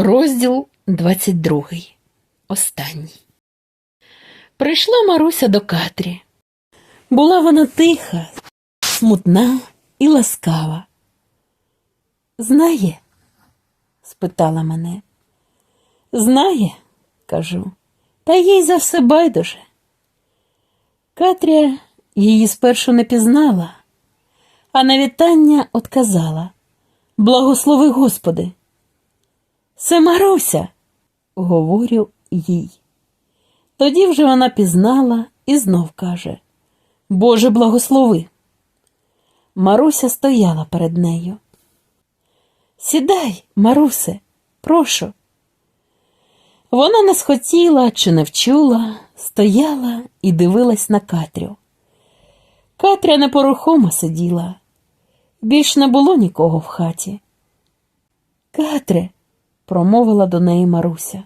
Розділ 22. Останній. Прийшла Маруся до Катрі. Була вона тиха, смутна і ласкава. Знає? спитала мене. Знає, кажу, та їй за все байдуже. Катря її спершу не пізнала, а на вітання отказала. Благослови Господи. Це Маруся, говорю їй. Тоді вже вона пізнала і знов каже Боже благослови. Маруся стояла перед нею. Сідай, Марусе, прошу. Вона не схотіла чи не вчула, стояла і дивилась на Катрю. Катря непорухомо сиділа. Більш не було нікого в хаті. Катре, промовила до неї Маруся.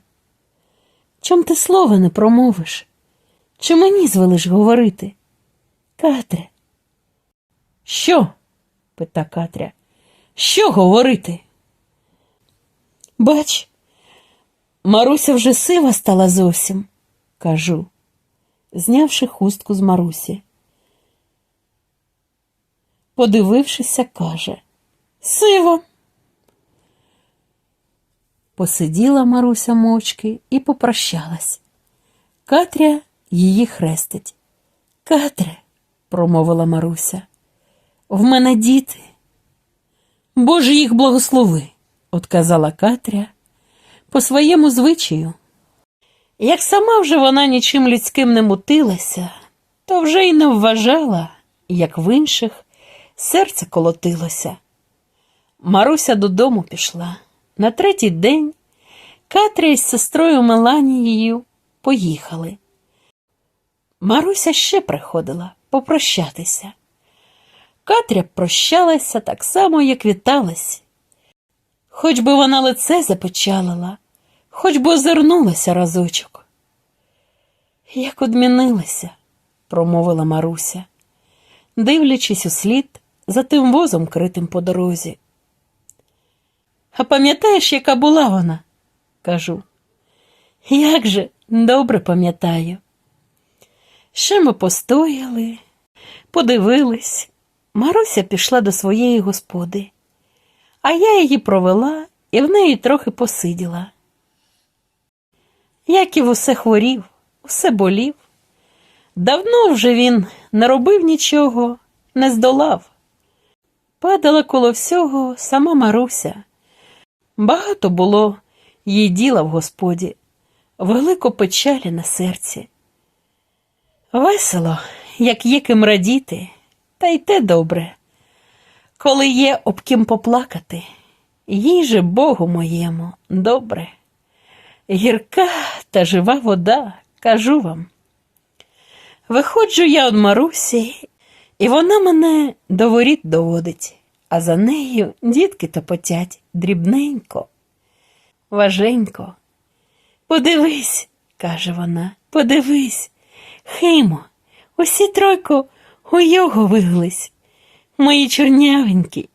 Чом ти слова не промовиш? Чи мені звелиш говорити? Катре. Що? пита Катря. Що говорити? Бач, Маруся вже сива стала зовсім, кажу, знявши хустку з Марусі. Подивившися, каже Сиво. Посиділа Маруся мовчки і попрощалась. Катря її хрестить. Катре, промовила Маруся, в мене діти. Боже їх благослови, отказала Катря по своєму звичаю. Як сама вже вона нічим людським не мутилася, то вже й не вважала, як в інших серце колотилося. Маруся додому пішла. На третій день Катря із сестрою Меланією поїхали. Маруся ще приходила попрощатися. Катря прощалася так само, як віталась. Хоч би вона лице запечалила, хоч би озирнулася разочок. Як одмінилася, промовила Маруся, дивлячись у слід за тим возом критим по дорозі. А пам'ятаєш, яка була вона? кажу. Як же добре пам'ятаю. Ще ми постояли, подивились. Маруся пішла до своєї господи, а я її провела і в неї трохи посиділа. Яків усе хворів, усе болів. Давно вже він не робив нічого, не здолав. Падала коло всього сама Маруся. Багато було їй діла в господі, велико печалі на серці. Весело, як є ким радіти, та й те добре, коли є об ким поплакати, їй же Богу моєму добре. Гірка та жива вода, кажу вам. Виходжу я од Марусі, і вона мене до воріт доводить, а за нею дітки топотять дрібненько, важенько. Подивись, каже вона, подивись, Химо, усі тройко у його виглись, мої чорнявенькі.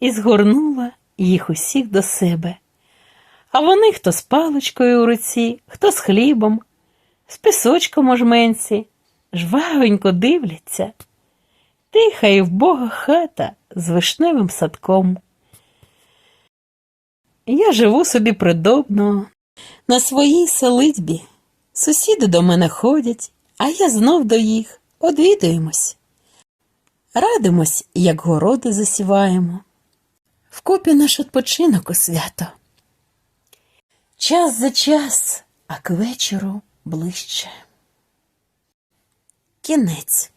І згорнула їх усіх до себе. А вони хто з паличкою у руці, хто з хлібом, з пісочком у жменці, жвавенько дивляться. Тиха і вбога хата з вишневим садком. Я живу собі придобно, на своїй селитьбі. Сусіди до мене ходять, а я знов до їх одвідуємось. Радимось, як городи засіваємо. Вкупі наш відпочинок у свято. Час за час, а к вечору ближче. Кінець.